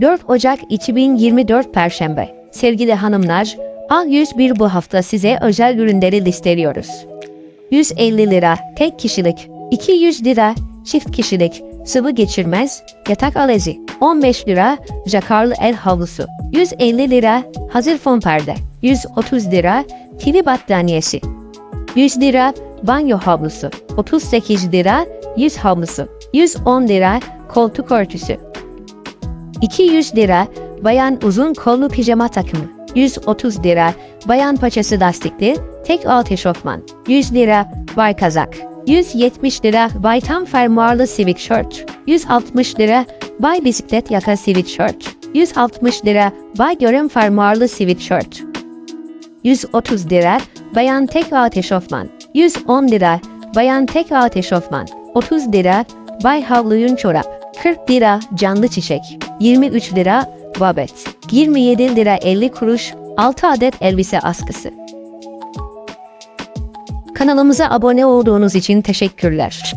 4 Ocak 2024 Perşembe. Sevgili hanımlar, A101 bu hafta size özel ürünleri listeliyoruz. 150 lira tek kişilik, 200 lira çift kişilik, sıvı geçirmez, yatak alezi, 15 lira jakarlı el havlusu, 150 lira hazır fon perde, 130 lira TV battaniyesi, 100 lira banyo havlusu, 38 lira yüz havlusu, 110 lira koltuk örtüsü, 200 lira bayan uzun kollu pijama takımı, 130 lira bayan paçası lastikli tek alt eşofman, 100 lira bay kazak, 170 lira bay tam fermuarlı sweatshirt, 160 lira bay bisiklet yaka sweatshirt, 160 lira bay görüm fermuarlı sweatshirt, 130 lira bayan tek alt eşofman, 110 lira bayan tek alt eşofman, 30 lira bay havluyun çorap, 40 lira canlı çiçek, 23 lira babet, 27 lira 50 kuruş 6 adet elbise askısı. Kanalımıza abone olduğunuz için teşekkürler.